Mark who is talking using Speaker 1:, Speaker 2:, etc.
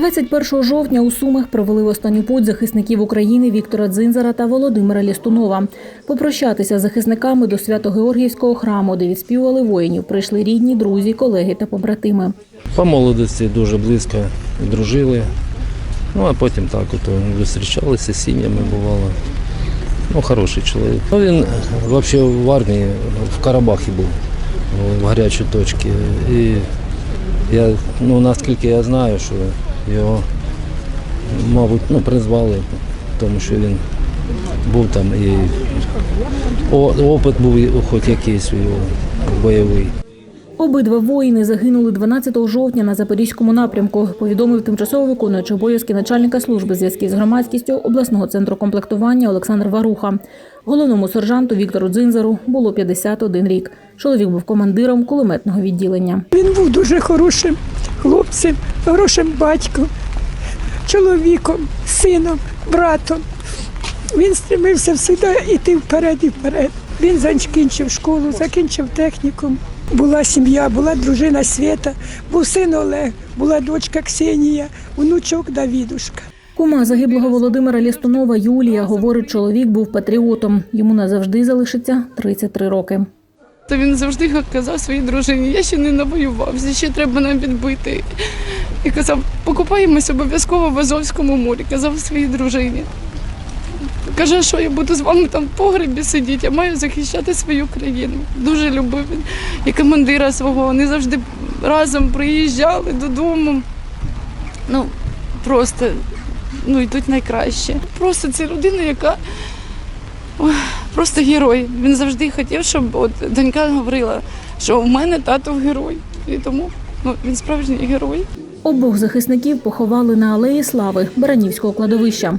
Speaker 1: 21 жовтня у Сумах провели в останню путь захисників України Віктора Дзинзара та Володимира Лістунова. Попрощатися з захисниками до Свято-Георгіївського храму, де відспівали воїнів, прийшли рідні, друзі, колеги та побратими.
Speaker 2: По молодості дуже близько дружили. Ну а потім так от е, зустрічалися, сім'ями бувало. Ну, хороший чоловік. Ну, Він взагалі в армії в Карабахі був в гарячій точці. І я, ну, наскільки я знаю, що його, мабуть, ну, призвали, тому що він був там і опит був хоч якийсь його бойовий.
Speaker 1: Обидва воїни загинули 12 жовтня на Запорізькому напрямку, повідомив тимчасово виконуючий обов'язки начальника служби зв'язків з громадськістю обласного центру комплектування Олександр Варуха. Головному сержанту Віктору Дзинзару було 51 рік. Чоловік був командиром кулеметного відділення.
Speaker 3: Він був дуже хорошим хлопцем, хорошим батьком, чоловіком, сином, братом. Він стремився завжди йти вперед і вперед. Він закінчив школу, закінчив технікум. Була сім'я, була дружина Свята, був син Олег, була дочка Ксенія, внучок Давідушка.
Speaker 1: Кума загиблого Володимира Лістунова Юлія говорить, чоловік був патріотом. Йому назавжди залишиться 33 роки.
Speaker 4: То він завжди казав своїй дружині, я ще не навоювався, ще треба нам відбити. І казав, покупаємось обов'язково в Азовському морі, казав своїй дружині. Каже, що я буду з вами там в погребі сидіти, я маю захищати свою країну. Дуже любив він і командира свого. Вони завжди разом приїжджали додому. Ну, просто ну, йдуть найкраще. Просто це людина, яка просто герой. Він завжди хотів, щоб от донька говорила, що в мене тато герой. І тому ну, він справжній герой.
Speaker 1: Обох захисників поховали на алеї Слави Баранівського кладовища.